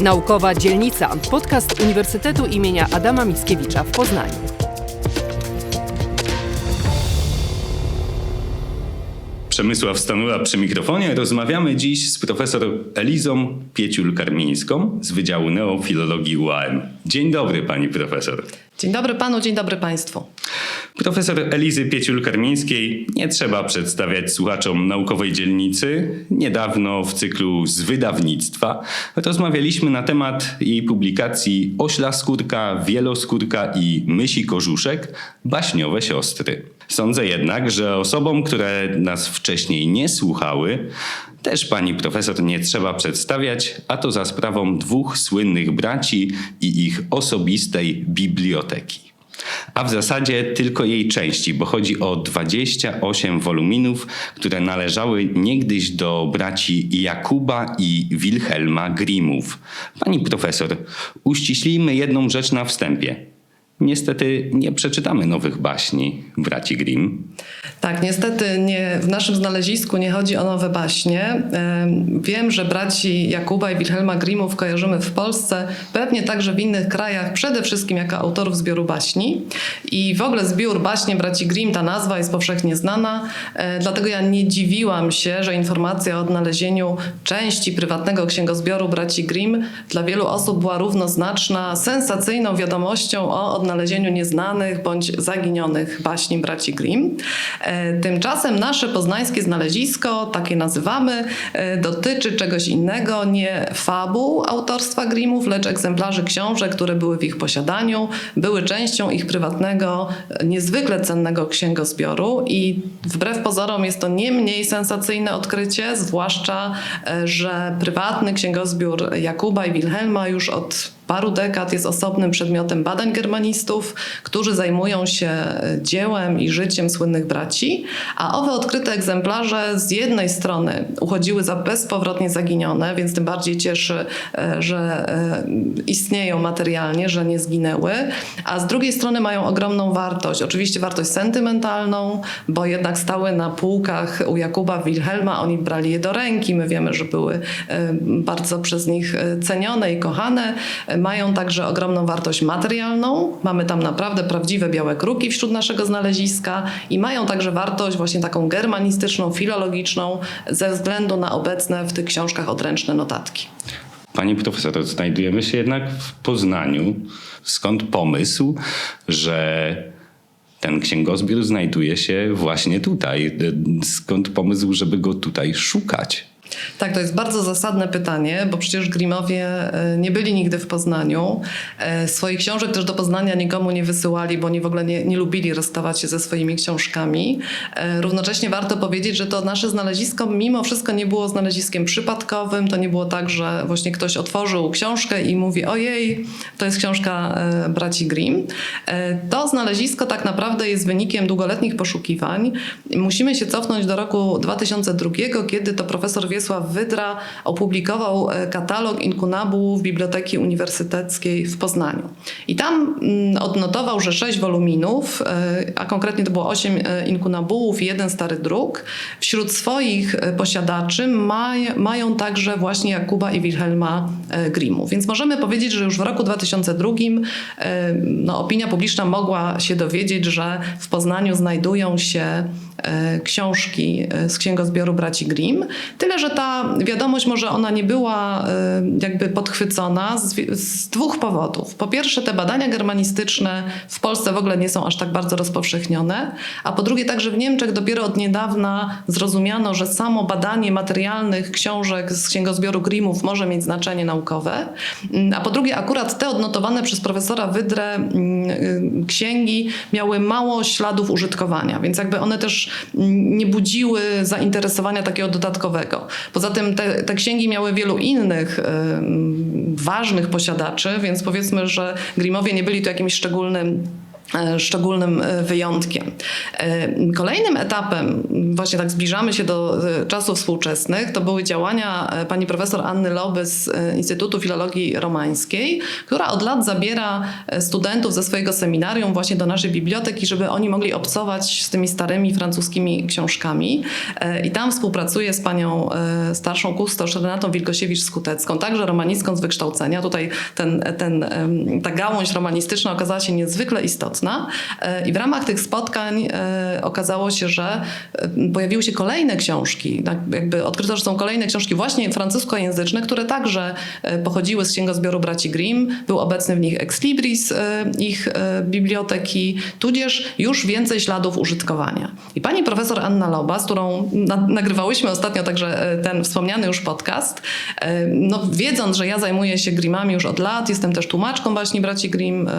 Naukowa Dzielnica. Podcast Uniwersytetu imienia Adama Mickiewicza w Poznaniu. Przemysław Stanula przy mikrofonie. Rozmawiamy dziś z profesor Elizą Pieciul-Karmińską z Wydziału Neofilologii UAM. Dzień dobry pani profesor. Dzień dobry panu, dzień dobry państwu. Profesor Elizy Pieciul-Karmińskiej nie trzeba przedstawiać słuchaczom naukowej dzielnicy. Niedawno w cyklu z wydawnictwa rozmawialiśmy na temat jej publikacji Ośla skórka, Wieloskórka i Mysi kożuszek, baśniowe siostry. Sądzę jednak, że osobom, które nas wcześniej nie słuchały, też pani profesor nie trzeba przedstawiać, a to za sprawą dwóch słynnych braci i ich osobistej biblioteki. A w zasadzie tylko jej części, bo chodzi o 28 woluminów, które należały niegdyś do braci Jakuba i Wilhelma Grimmów. Pani profesor, uściślijmy jedną rzecz na wstępie. Niestety nie przeczytamy nowych baśni braci Grimm. Tak, niestety nie, w naszym znalezisku nie chodzi o nowe baśnie. Em, Wiem, że braci Jakuba i Wilhelma Grimmów kojarzymy w Polsce, pewnie także w innych krajach, przede wszystkim jako autorów zbioru baśni. I w ogóle zbiór baśnie braci Grimm, ta nazwa jest powszechnie znana, e, dlatego ja nie dziwiłam się, że informacja o odnalezieniu części prywatnego księgozbioru braci Grimm dla wielu osób była równoznaczna sensacyjną wiadomością o odnalezieniu nieznanych bądź zaginionych baśni braci Grimm. E, Tymczasem nasze poznańskie znalezisko, takie nazywamy, e, dotyczy czegoś innego, nie fabuł autorstwa Grimmów, lecz egzemplarzy książek, które były w ich posiadaniu, były częścią ich prywatnego, e, niezwykle cennego księgozbioru i wbrew pozorom jest to nie mniej sensacyjne odkrycie, zwłaszcza, że prywatny księgozbiór Jakuba i Wilhelma już od paru dekad jest osobnym przedmiotem badań germanistów, którzy zajmują się e, dziełem i życiem słynnych braci, a owe odkryte egzemplarze z jednej strony uchodziły za bezpowrotnie zaginione, więc tym bardziej cieszy, e, że e, istnieją materialnie, że nie zginęły, a z drugiej strony mają ogromną wartość. Oczywiście wartość sentymentalną, bo jednak stały na półkach u Jakuba Wilhelma, oni brali je do ręki, my wiemy, że były bardzo przez nich cenione i kochane. Mają także ogromną wartość materialną. Mamy tam naprawdę prawdziwe białe kruki wśród naszego znaleziska i mają także wartość właśnie taką germanistyczną, filologiczną ze względu na obecne w tych książkach odręczne notatki. Pani profesor, znajdujemy się jednak w Poznaniu. Skąd pomysł, że ten księgozbiór znajduje się właśnie tutaj? Skąd pomysł, żeby go tutaj szukać? Tak, to jest bardzo zasadne pytanie, bo przecież Grimowie e, nie byli nigdy w Poznaniu. E, Swoich książek też do Poznania nikomu nie wysyłali, bo oni w ogóle nie, nie lubili rozstawać się ze swoimi książkami. E, Równocześnie warto powiedzieć, że to nasze znalezisko mimo wszystko nie było znaleziskiem przypadkowym. To nie było tak, że właśnie ktoś otworzył książkę i mówi ojej, to jest książka braci Grimm. To znalezisko tak naprawdę jest wynikiem długoletnich poszukiwań. Musimy się cofnąć do roku 2002, kiedy to profesor Wiesław Wydra opublikował e, katalog inkunabułów Biblioteki Uniwersyteckiej w Poznaniu. I tam mm, odnotował, że sześć woluminów, e, a konkretnie to było osiem e, inkunabułów i jeden stary druk, wśród swoich posiadaczy maj, mają także właśnie Jakuba i Wilhelma Grimmów. Więc możemy powiedzieć, że już w roku 2002 e, no, opinia publiczna mogła się dowiedzieć, że w Poznaniu znajdują się książki z księgozbioru braci Grimm. Tyle, że ta wiadomość może ona nie była e, jakby podchwycona z, z dwóch powodów. Po pierwsze, te badania germanistyczne w Polsce w ogóle nie są aż tak bardzo rozpowszechnione, a po drugie także w Niemczech dopiero od niedawna zrozumiano, że samo badanie materialnych książek z księgozbioru Grimmów może mieć znaczenie naukowe, Mm, a po drugie akurat te odnotowane przez profesora Wydrę mm, y, księgi miały mało śladów użytkowania, więc jakby one też mm, nie budziły zainteresowania takiego dodatkowego. Poza tym te, te księgi miały wielu innych ważnych posiadaczy, więc powiedzmy, że Grimowie nie byli tu jakimś szczególnym szczególnym e, wyjątkiem. E, Kolejnym etapem, właśnie tak zbliżamy się do e, czasów współczesnych, to były działania e, pani profesor Anny Loby z e, Instytutu Filologii Romańskiej, która od lat zabiera e, studentów ze swojego seminarium właśnie do naszej biblioteki, żeby oni mogli obcować z tymi starymi francuskimi książkami. E, I tam współpracuje z panią e, starszą kustosz Renatą Wilgosiewicz-Skutecką, także romanistką z wykształcenia. Tutaj ten, ten, ta gałąź romanistyczna okazała się niezwykle istotna E, i w ramach tych spotkań e, okazało się, że e, pojawiły się kolejne książki. Tak jakby odkryto, że są kolejne książki właśnie francuskojęzyczne, które także pochodziły z księgozbioru braci Grimm. Był obecny w nich ex libris ich biblioteki, tudzież już więcej śladów użytkowania. I pani profesor Anna Loba, z którą na, nagrywałyśmy ostatnio także ten wspomniany już podcast, no, wiedząc, że ja zajmuję się Grimmami już od lat, jestem też tłumaczką baśni braci Grimm,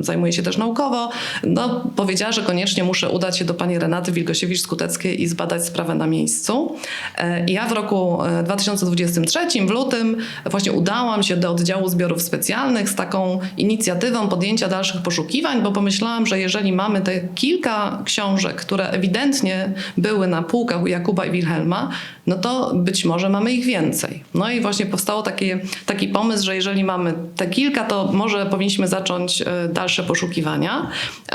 zajmuję się też naukowo, no, powiedziała, że koniecznie muszę udać się do pani Renaty Wilgosiewicz-Skuteckiej i zbadać sprawę na miejscu. E, ja w roku e, 2023, w lutym, właśnie udałam się do oddziału zbiorów specjalnych z taką inicjatywą podjęcia dalszych poszukiwań, bo pomyślałam, że jeżeli mamy te kilka książek, które ewidentnie były na półkach u Jakuba i Wilhelma, no to być może mamy ich więcej. No i właśnie powstało takie, taki pomysł, że jeżeli mamy te kilka, to może powinniśmy zacząć e, dalsze poszukiwania.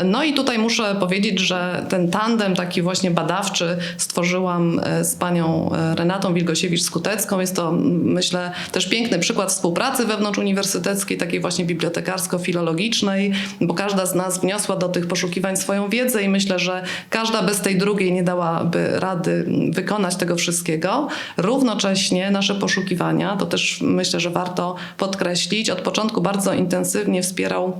No i tutaj muszę powiedzieć, że ten tandem taki właśnie badawczy stworzyłam e, z panią e, Renatą Wilgosiewicz-Skutecką. Jest to, myślę, też piękny przykład współpracy wewnątrzuniwersyteckiej, takiej właśnie bibliotekarsko-filologicznej, bo każda z nas wniosła do tych poszukiwań swoją wiedzę i myślę, że każda bez tej drugiej nie dałaby rady wykonać tego wszystkiego. Równocześnie nasze poszukiwania, to też myślę, że warto podkreślić, od początku bardzo intensywnie wspierał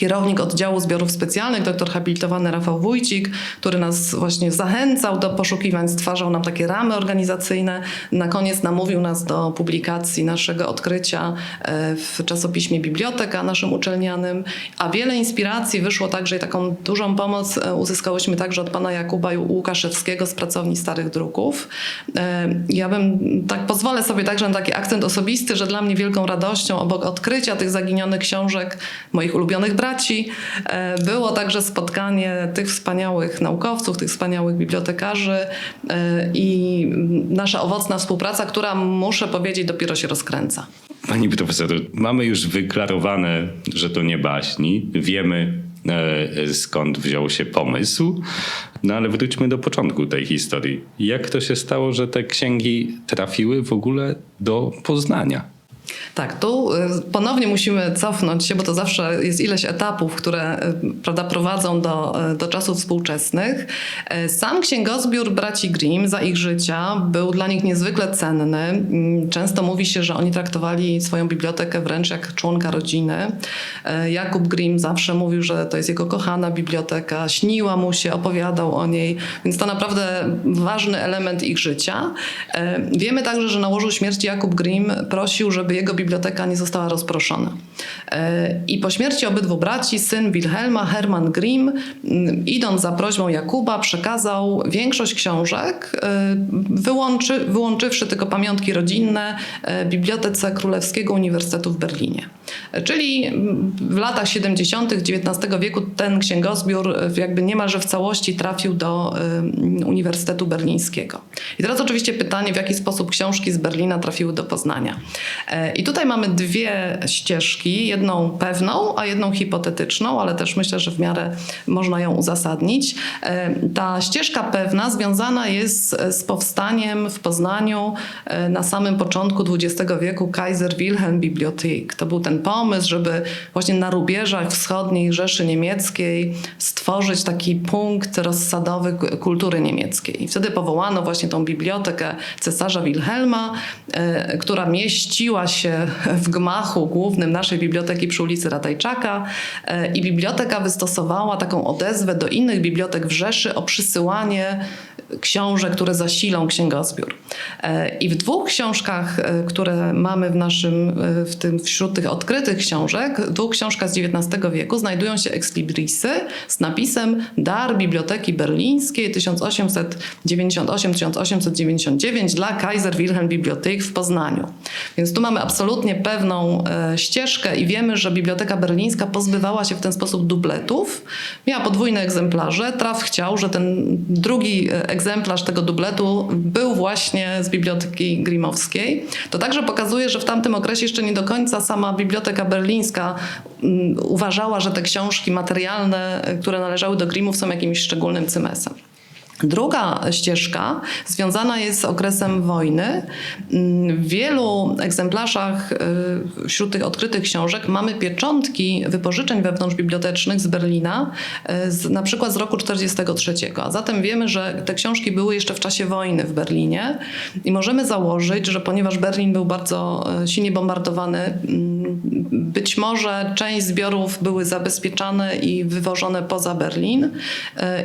kierownik oddziału zbiorów specjalnych, doktor habilitowany Rafał Wójcik, który nas właśnie zachęcał do poszukiwań, stwarzał nam takie ramy organizacyjne. Na koniec namówił nas do publikacji naszego odkrycia e, w czasopiśmie Biblioteka, naszym uczelnianym, a wiele inspiracji wyszło także i taką dużą pomoc e, uzyskałyśmy także od pana Jakuba Łukaszewskiego z pracowni Starych Druków. E, Ja bym, tak pozwolę sobie także na taki akcent osobisty, że dla mnie wielką radością obok odkrycia tych zaginionych książek moich ulubionych braci e, było także spotkanie tych wspaniałych naukowców, tych wspaniałych bibliotekarzy e, i nasza owocna współpraca, która muszę powiedzieć dopiero się rozkręca. Pani profesor, mamy już wyklarowane, że to nie baśni. Wiemy e, skąd wziął się pomysł. No ale wróćmy do początku tej historii. Jak to się stało, że te księgi trafiły w ogóle do Poznania? Tak, tu y, ponownie musimy cofnąć się, bo to zawsze jest ileś etapów, które y, prawda, prowadzą do, y, do czasów współczesnych. Y, Sam księgozbiór braci Grimm za ich życia był dla nich niezwykle cenny. Mm, Często mówi się, że oni traktowali swoją bibliotekę wręcz jak członka rodziny. Y, Jakub Grimm zawsze mówił, że to jest jego kochana biblioteka, śniła mu się, opowiadał o niej, więc to naprawdę ważny element ich życia. E, Wiemy także, że na łożu śmierci Jakub Grimm prosił, żeby jego biblioteka nie została rozproszona. E, I po śmierci obydwu braci, syn Wilhelma, Hermann Grimm, idąc za prośbą Jakuba, przekazał większość książek, e, wyłączy, wyłączywszy tylko pamiątki rodzinne, e, Bibliotece Królewskiego Uniwersytetu w Berlinie. Czyli w latach 70. XIX wieku ten księgozbiór jakby niemalże w całości trafił do Uniwersytetu Berlińskiego. I teraz oczywiście pytanie, w jaki sposób książki z Berlina trafiły do Poznania. I tutaj mamy dwie ścieżki, jedną pewną, a jedną hipotetyczną, ale też myślę, że w miarę można ją uzasadnić. E, Ta ścieżka pewna związana jest z- powstaniem w Poznaniu e, na samym początku XX wieku Kaiser Wilhelm Bibliothek. To był ten pomysł, żeby właśnie na rubieżach wschodniej Rzeszy Niemieckiej stworzyć taki punkt rozsadowy kultury niemieckiej. I wtedy powołano właśnie tą bibliotekę cesarza Wilhelma, e, która mieściła się w gmachu głównym naszej biblioteki przy ulicy Ratajczaka e, i biblioteka wystosowała taką odezwę do innych bibliotek w Rzeszy o przysyłanie książek, które zasilą księgozbiór. E, I w dwóch książkach, e, które mamy w naszym, e, w tym, wśród tych odkrytych książek, dwóch książkach z XIX wieku znajdują się ekslibrisy z napisem Dar Biblioteki Berlińskiej 1898-1899 dla Kaiser Wilhelm Bibliothek w Poznaniu. Więc tu mamy absolutnie pewną ścieżkę i wiemy, że Biblioteka Berlińska pozbywała się w ten sposób dubletów. Miała podwójne egzemplarze. Traf chciał, że ten drugi e, egzemplarz tego dubletu był właśnie z Biblioteki Grimowskiej. To także pokazuje, że w tamtym okresie jeszcze nie do końca sama Biblioteka Berlińska mm, uważała, że te książki materialne, które należały do Grimów są jakimś szczególnym cymesem. Druga ścieżka związana jest z okresem wojny. W wielu egzemplarzach y, wśród tych odkrytych książek mamy pieczątki wypożyczeń wewnątrzbibliotecznych z Berlina, y, z, na przykład z roku 1943. A zatem wiemy, że te książki były jeszcze w czasie wojny w Berlinie i możemy założyć, że ponieważ Berlin był bardzo y, silnie bombardowany, mm, być może część zbiorów były zabezpieczane i wywożone poza Berlin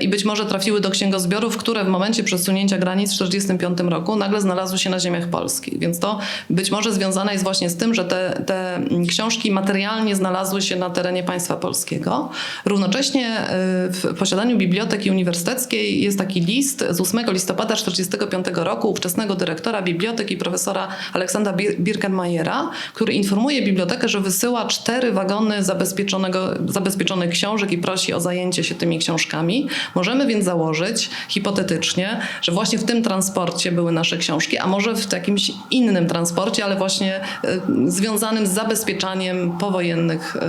i być może trafiły do księgozbioru które w momencie przesunięcia granic w 1945 roku nagle znalazły się na ziemiach polskich. Więc to być może związane jest właśnie z tym, że te, te książki materialnie znalazły się na terenie państwa polskiego. Równocześnie y, w posiadaniu Biblioteki Uniwersyteckiej jest taki list z 8 listopada 1945 roku ówczesnego dyrektora biblioteki profesora Aleksandra Birkenmajera, który informuje bibliotekę, że wysyła cztery wagony zabezpieczonego, zabezpieczonych książek i prosi o zajęcie się tymi książkami. Możemy więc założyć, hipotetycznie, że właśnie w tym transporcie były nasze książki, a może w jakimś innym transporcie, ale właśnie y, związanym z zabezpieczaniem powojennych y,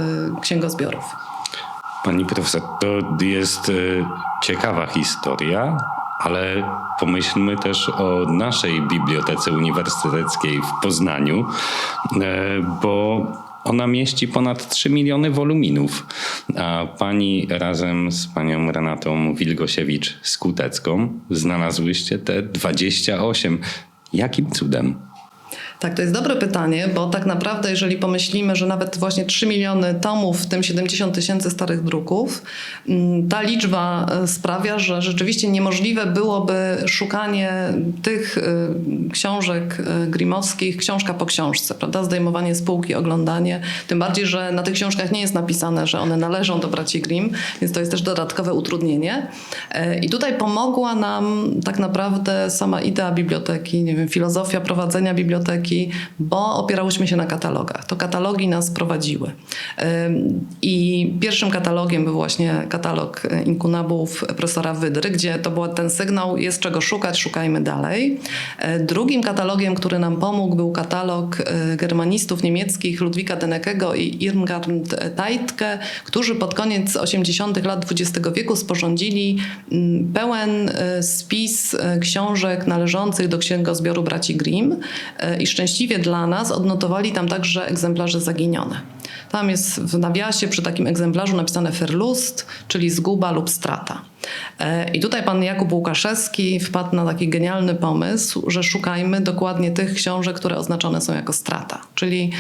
księgozbiorów. Pani profesor, to jest y, ciekawa historia, ale pomyślmy też o naszej Bibliotece Uniwersyteckiej w Poznaniu, bo ona mieści ponad 3 miliony woluminów, a pani razem z panią Renatą Wilgosiewicz-Skutecką znalazłyście te 28. Jakim cudem? Tak, to jest dobre pytanie, bo tak naprawdę, jeżeli pomyślimy, że nawet właśnie 3 miliony tomów, w tym 70 tysięcy starych druków, mm, ta liczba e, sprawia, że rzeczywiście niemożliwe byłoby szukanie tych e, książek e, grimowskich, książka po książce, prawda? Zdejmowanie spółki, oglądanie. Tym bardziej, że na tych książkach nie jest napisane, że one należą do braci Grimm, więc to jest też dodatkowe utrudnienie. I tutaj pomogła nam tak naprawdę sama idea biblioteki, nie wiem, filozofia prowadzenia biblioteki bo opierałyśmy się na katalogach. To katalogi nas prowadziły. I pierwszym katalogiem był właśnie katalog inkunabów profesora Wydry, gdzie to był ten sygnał, jest czego szukać, szukajmy dalej. E, drugim katalogiem, który nam pomógł, był katalog e, germanistów niemieckich Ludwika Denekego i Irmgard Teitke, którzy pod koniec 80. lat XX wieku sporządzili mm, pełen e, spis książek należących do księgozbioru braci Grimm i szczęśliwie dla nas odnotowali tam także egzemplarze zaginione. Tam jest w nawiasie przy takim egzemplarzu napisane Verlust, czyli zguba lub strata. E, I tutaj pan Jakub Łukaszewski wpadł na taki genialny pomysł, że szukajmy dokładnie tych książek, które oznaczone są jako strata. Czyli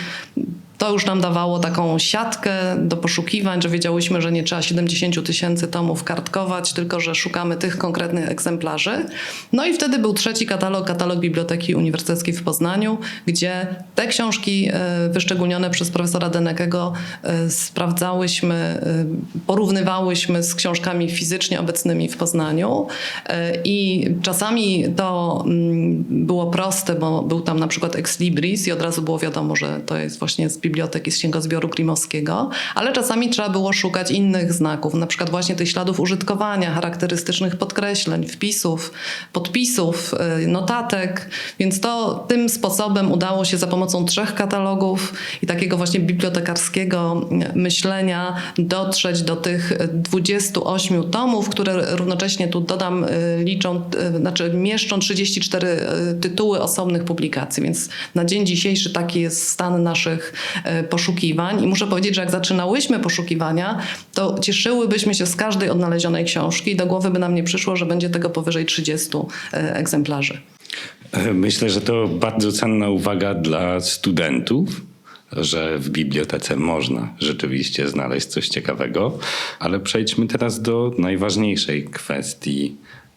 to już nam dawało taką siatkę do poszukiwań, że wiedziałyśmy, że nie trzeba 70 tysięcy tomów kartkować, tylko że szukamy tych konkretnych egzemplarzy. No i wtedy był trzeci katalog, katalog Biblioteki Uniwersyteckiej w Poznaniu, gdzie te książki e, wyszczególnione przez profesora Denekego e, sprawdzałyśmy, e, porównywałyśmy z książkami fizycznie obecnymi w Poznaniu i czasami to mm, było proste, bo był tam na przykład Ex Libris i od razu było wiadomo, że to jest właśnie z biblioteki z Księgozbioru Krimowskiego, ale czasami trzeba było szukać innych znaków, na przykład właśnie tych śladów użytkowania, charakterystycznych podkreśleń, wpisów, podpisów, y, notatek, więc to tym sposobem udało się za pomocą trzech katalogów i takiego właśnie bibliotekarskiego myślenia dotrzeć do tych 28 tomów, które równocześnie tu dodam y, liczą, y, znaczy mieszczą 34 tytuły osobnych publikacji, więc na dzień dzisiejszy taki jest stan naszych poszukiwań. I muszę powiedzieć, że jak zaczynałyśmy poszukiwania, to cieszyłybyśmy się z każdej odnalezionej książki i do głowy by nam nie przyszło, że będzie tego powyżej 30 e, egzemplarzy. E, myślę, że to bardzo cenna uwaga dla studentów, że w bibliotece można rzeczywiście znaleźć coś ciekawego, ale przejdźmy teraz do najważniejszej kwestii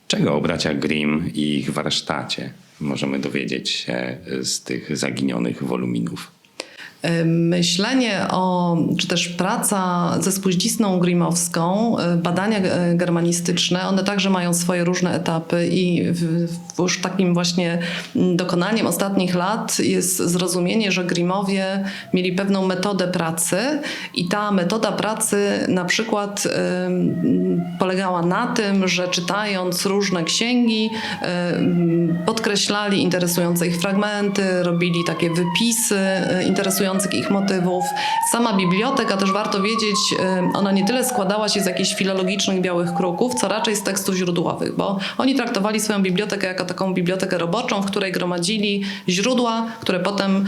Czego o braciach Grimm i ich warsztacie możemy dowiedzieć się z tych zaginionych woluminów? Myślenie o, czy też praca ze spuździzną grimowską, y, badania e, germanistyczne, one także mają swoje różne etapy i w, w już takim właśnie dokonaniem ostatnich lat jest zrozumienie, że grimowie mieli pewną metodę pracy i ta metoda pracy na przykład polegała na tym, że czytając różne księgi podkreślali interesujące ich fragmenty, robili takie wypisy y, ich motywów. Sama biblioteka, też warto wiedzieć, y, ona nie tyle składała się z jakichś filologicznych białych kruków, co raczej z tekstów źródłowych, bo oni traktowali swoją bibliotekę jako taką bibliotekę roboczą, w której gromadzili źródła, które potem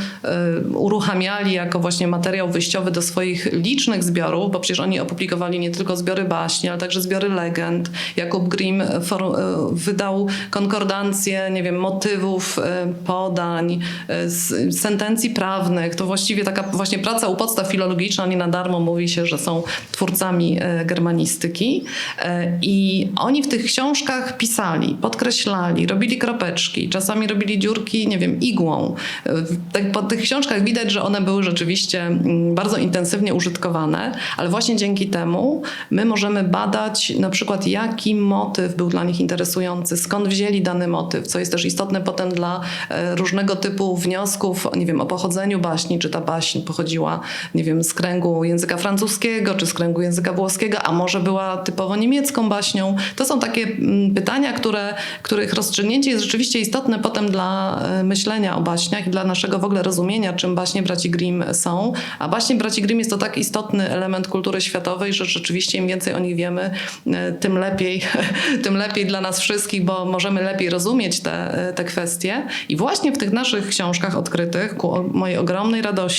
y, uruchamiali jako właśnie materiał wyjściowy do swoich licznych zbiorów, bo przecież oni opublikowali nie tylko zbiory baśni, ale także zbiory legend. Jakub Grimm y, wydał konkordancję, nie wiem, motywów, podań, sentencji prawnych. To właściwie taka właśnie praca u podstaw filologiczna, nie na darmo mówi się, że są twórcami e, germanistyki. E, I oni w tych książkach pisali, podkreślali, robili kropeczki, czasami robili dziurki, nie wiem, igłą. E, Tak po tych książkach widać, że one były rzeczywiście mm, bardzo intensywnie użytkowane, ale właśnie dzięki temu my możemy badać na przykład jaki motyw był dla nich interesujący, skąd wzięli dany motyw, co jest też istotne potem dla różnego typu wniosków, nie wiem, o pochodzeniu baśni, czy ta baśń pochodziła, nie wiem, z kręgu języka francuskiego, czy z kręgu języka włoskiego, a może była typowo niemiecką baśnią. To są takie mm, pytania, które, których rozstrzygnięcie jest rzeczywiście istotne potem dla e, myślenia o baśniach i dla naszego w ogóle rozumienia, czym baśnie braci Grimm są. A baśnie braci Grimm jest to tak istotny element kultury światowej, że rzeczywiście im więcej o nich wiemy, e, tym lepiej, tym lepiej dla nas wszystkich, bo możemy lepiej rozumieć te, e, te kwestie. I właśnie w tych naszych książkach odkrytych, ku mojej ogromnej radości,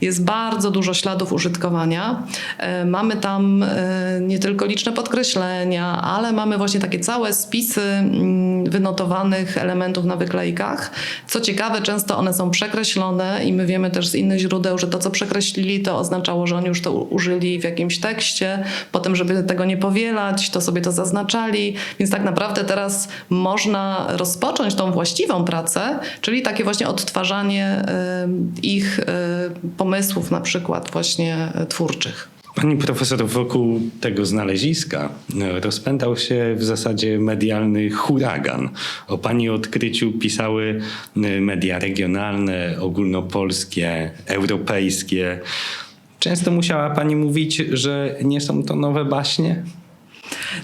jest bardzo dużo śladów użytkowania. E, Mamy tam e, nie tylko liczne podkreślenia, ale mamy właśnie takie całe spisy mm, wynotowanych elementów na wyklejkach. Co ciekawe, często one są przekreślone i my wiemy też z innych źródeł, że to, co przekreślili, to oznaczało, że oni już to użyli w jakimś tekście. Potem, żeby tego nie powielać, to sobie to zaznaczali. Więc tak naprawdę teraz można rozpocząć tą właściwą pracę, czyli takie właśnie odtwarzanie ich e, pomysłów, na przykład właśnie e, twórczych. Pani profesor, wokół tego znaleziska e, rozpętał się w zasadzie medialny huragan. O pani odkryciu pisały media regionalne, ogólnopolskie, europejskie. Często musiała pani mówić, że nie są to nowe baśnie?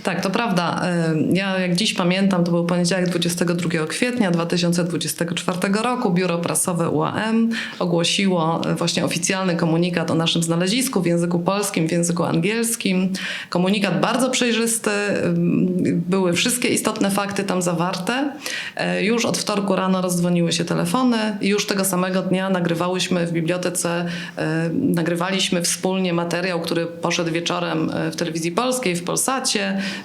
Tak, to prawda. Y, Ja jak dziś pamiętam, to był poniedziałek 22 kwietnia 2024 roku. Biuro Prasowe UAM ogłosiło y, właśnie oficjalny komunikat o naszym znalezisku w języku polskim, w języku angielskim. Komunikat bardzo przejrzysty, y, były wszystkie istotne fakty tam zawarte. Już od wtorku rano rozdzwoniły się telefony i już tego samego dnia nagrywałyśmy w bibliotece, nagrywaliśmy wspólnie materiał, który poszedł wieczorem w telewizji polskiej, w Polsacie.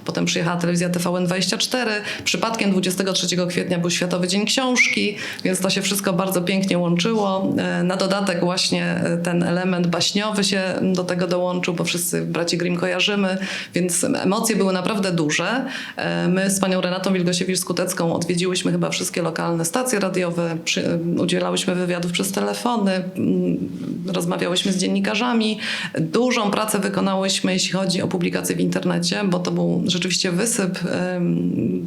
Potem przyjechała telewizja TVN24. Przypadkiem 23 kwietnia był Światowy Dzień Książki, więc to się wszystko bardzo pięknie łączyło. E, Na dodatek właśnie e, ten element baśniowy się do tego dołączył, bo wszyscy braci Grimm kojarzymy, więc emocje były naprawdę duże. E, My z panią Renatą Wilgosiewicz-Skutecką odwiedziłyśmy chyba wszystkie lokalne stacje radiowe, przy, udzielałyśmy wywiadów przez telefony, mm, rozmawiałyśmy z dziennikarzami. Dużą pracę wykonałyśmy, jeśli chodzi o publikacje w internecie, bo to był rzeczywiście wysyp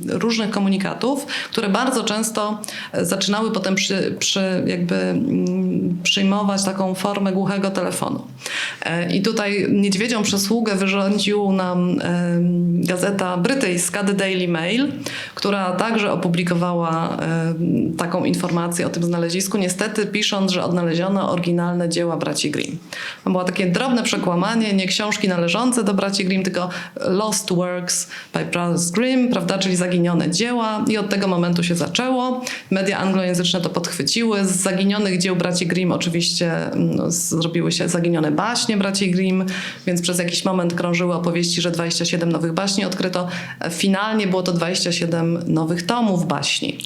różnych komunikatów, które bardzo często e, zaczynały potem przy, przy jakby mm, przyjmować taką formę głuchego telefonu. E, I tutaj niedźwiedzią przysługę wyrządził nam gazeta brytyjska The Daily Mail, która także opublikowała taką informację o tym znalezisku, niestety pisząc, że odnaleziono oryginalne dzieła braci Grimm. Było takie drobne przekłamanie, nie książki należące do braci Grimm, tylko Lost Works by Brothers Grimm, prawda, czyli zaginione dzieła i od tego momentu się zaczęło. Media anglojęzyczne to podchwyciły. Z zaginionych dzieł braci Grimm oczywiście no, zrobiły się zaginione baśnie braci Grimm, więc przez jakiś moment krążyły opowieści, że 27 nowych baśni odkryto. Finalnie było to 27 nowych tomów baśni.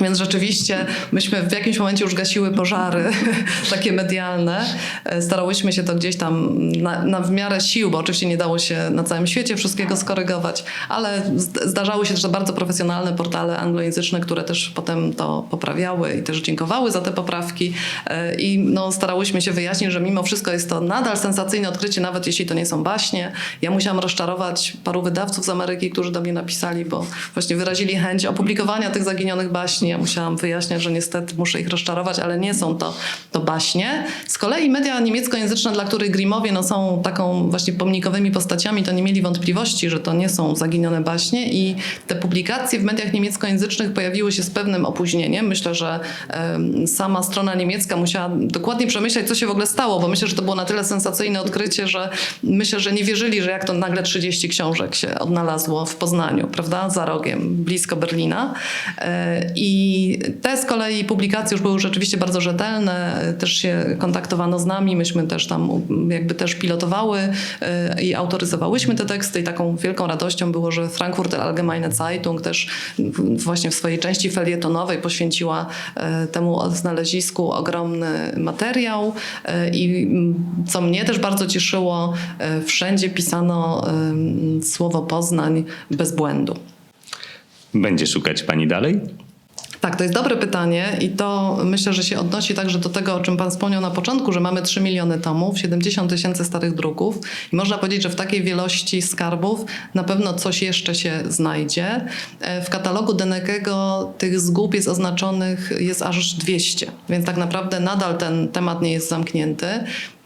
Więc rzeczywiście myśmy w jakimś momencie już gasiły pożary takie medialne. E, Starałyśmy się to gdzieś tam na, na w miarę sił, bo oczywiście nie dało się na całym świecie wszystkiego skorygować, ale zd- zdarzały się też bardzo profesjonalne portale anglojęzyczne, które też potem to poprawiały i też dziękowały za te poprawki. E, I no, starałyśmy się wyjaśnić, że mimo wszystko jest to nadal sensacyjne odkrycie, nawet jeśli to nie są baśnie. Ja musiałam rozczarować paru wydawców z Ameryki, którzy do mnie napisali, bo właśnie wyrazili chęć opublikowania tych zaginionych baśni. Ja musiałam wyjaśniać, że niestety muszę ich rozczarować, ale nie są to, to baśnie. Z kolei media niemieckojęzyczne, dla których Grimowie no, są taką właśnie pomnikowymi postaciami, to nie mieli wątpliwości, że to nie są zaginione baśnie i te publikacje w mediach niemieckojęzycznych pojawiły się z pewnym opóźnieniem. Myślę, że em, sama strona niemiecka musiała dokładnie przemyśleć, co się w ogóle stało, bo myślę, że to było na tyle sensacyjne odkrycie, że myślę, że nie wierzyli, że jak to nagle 30 książek się odnalazło w Poznaniu, prawda, za rogiem, blisko Berlina. E, I te z kolei publikacje już były rzeczywiście bardzo rzetelne, też się kontaktowano z nami, myśmy też tam jakby też pilotowały e, i autoryzowałyśmy te teksty i taką wielką radością było, że Frankfurter Allgemeine Zeitung też właśnie w swojej części felietonowej poświęciła e, temu znalezisku ogromny materiał e, i co mnie też bardzo cieszyło, wszędzie pisano słowo Poznań bez błędu. Będzie szukać pani dalej? Tak, to jest dobre pytanie i to myślę, że się odnosi także do tego, o czym Pan wspomniał na początku, że mamy 3 miliony tomów, 70 tysięcy starych druków i można powiedzieć, że w takiej wielości skarbów na pewno coś jeszcze się znajdzie. E, W katalogu Denekego tych zgub jest oznaczonych, jest aż 200, więc tak naprawdę nadal ten temat nie jest zamknięty.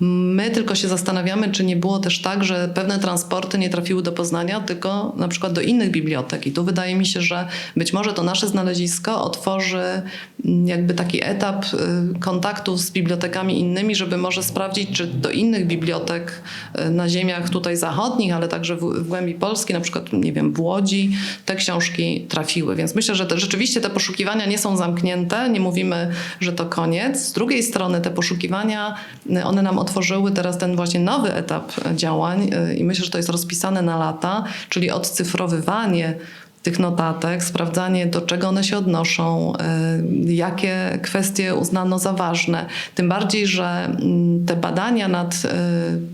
My tylko się zastanawiamy, czy nie było też tak, że pewne transporty nie trafiły do Poznania, tylko na przykład do innych bibliotek. I tu wydaje mi się, że być może to nasze znalezisko otworzy mm, jakby taki etap y, kontaktów z bibliotekami innymi, żeby może sprawdzić, czy do innych bibliotek y, na ziemiach tutaj zachodnich, ale także w, w głębi Polski, na przykład, nie wiem, w Łodzi, te książki trafiły. Więc myślę, że te, rzeczywiście te poszukiwania nie są zamknięte, nie mówimy, że to koniec. Z drugiej strony te poszukiwania, y, one nam otworzyły teraz ten właśnie nowy etap działań i myślę, że to jest rozpisane na lata, czyli odcyfrowywanie tych notatek, sprawdzanie do czego one się odnoszą, y, jakie kwestie uznano za ważne. Tym bardziej, że mm, te badania nad y,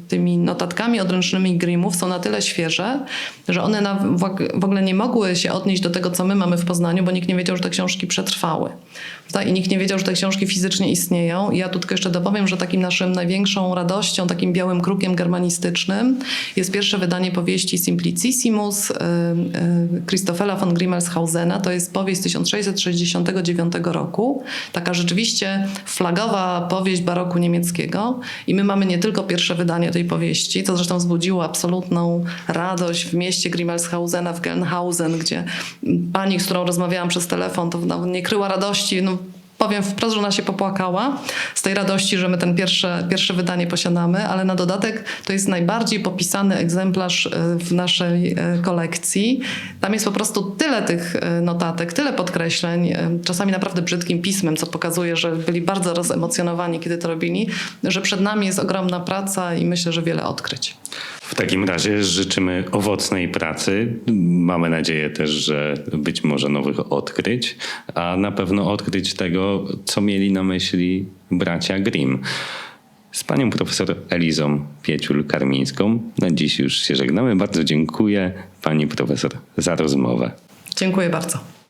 tymi notatkami odręcznymi Grimmów są na tyle świeże, że one w- ogóle nie mogły się odnieść do tego, co my mamy w Poznaniu, bo nikt nie wiedział, że te książki przetrwały. I nikt nie wiedział, że te książki fizycznie istnieją. I ja tu tylko jeszcze dopowiem, że takim naszym największą radością, takim białym krukiem germanistycznym jest pierwsze wydanie powieści Simplicissimus y, Christophela von Grimmelshausena. To jest powieść z 1669 roku. Taka rzeczywiście flagowa powieść baroku niemieckiego. I my mamy nie tylko pierwsze wydanie tej powieści, co zresztą wzbudziło absolutną radość w mieście Grimmelshausena w Gelnhausen, gdzie pani, z którą rozmawiałam przez telefon, to nawet nie kryła radości. No, powiem wprost, że ona się popłakała z tej radości, że my ten pierwsze, pierwsze wydanie posiadamy, ale na dodatek to jest najbardziej popisany egzemplarz e, w naszej e, kolekcji. Tam jest po prostu tyle tych e, notatek, tyle podkreśleń, czasami naprawdę brzydkim pismem, co pokazuje, że byli bardzo rozemocjonowani, kiedy to robili, że przed nami jest ogromna praca i myślę, że wiele odkryć. W takim razie życzymy owocnej pracy. Mamy nadzieję też, że być może nowych odkryć, a na pewno odkryć tego, co mieli na myśli bracia Grimm. Z panią profesor Elizą Pieciul-Karmińską na dziś już się żegnamy. Bardzo dziękuję pani profesor za rozmowę. Dziękuję bardzo.